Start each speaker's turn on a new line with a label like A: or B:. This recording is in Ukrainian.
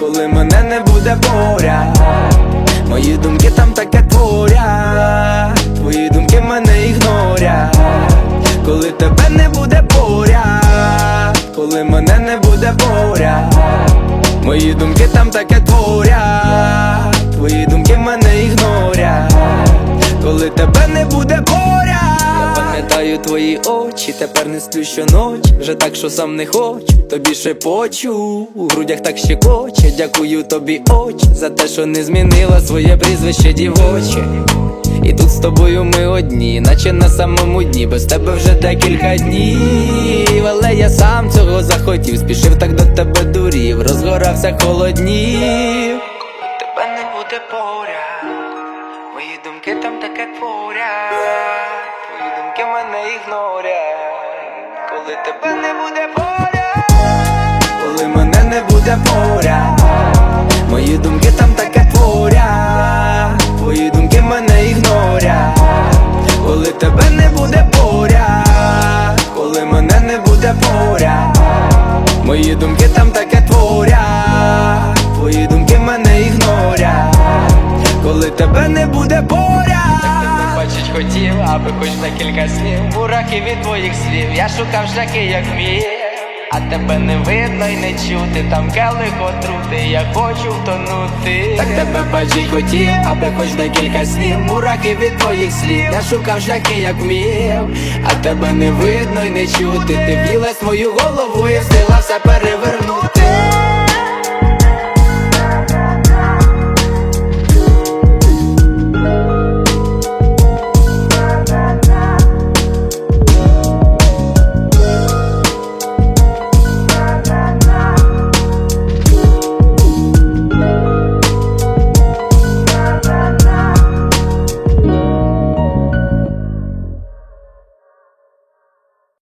A: коли мене не буде поряд. Мої думки там таке творя, твої думки мене ігноря, коли тебе не буде боря, коли мене не буде боря, Мої думки там таке творя, твої думки мене ігноря, коли тебе не буде. Я твої очі, тепер не сплю щоночі. Вже так, що сам не хочу, тобі шепочу У грудях так щекоче, дякую тобі очі За те, що не змінила своє прізвище дівоче. І тут з тобою ми одні, наче на самому дні. Без тебе вже декілька днів. Але я сам цього захотів, спішив так до тебе дурів, розгорався холоднів. Тебе не буде поряд. Мої думки там таке творять, твої думки мене ігнорять, коли тебе не буде поряд, коли мене не буде поряд, мої думки там таке творять, твої думки мене ігнорять, коли тебе не буде поряд, коли мене не буде поряд, мої думки там таке творять, твої думки мене ігнорять. Коли тебе не буде поряд хотів, аби хоч на кілька слів. Бураки від твоїх слів, я шукав шляхи, як міг а тебе не видно й не чути, там келих отрути, я хочу втонути. Так тебе бачить хотів, аби хоч на кілька слів, мураки від твоїх слів, я шукав шляхи, як вмів, а тебе не видно й не чути, ти в'їла свою голову і встигла все перевернути.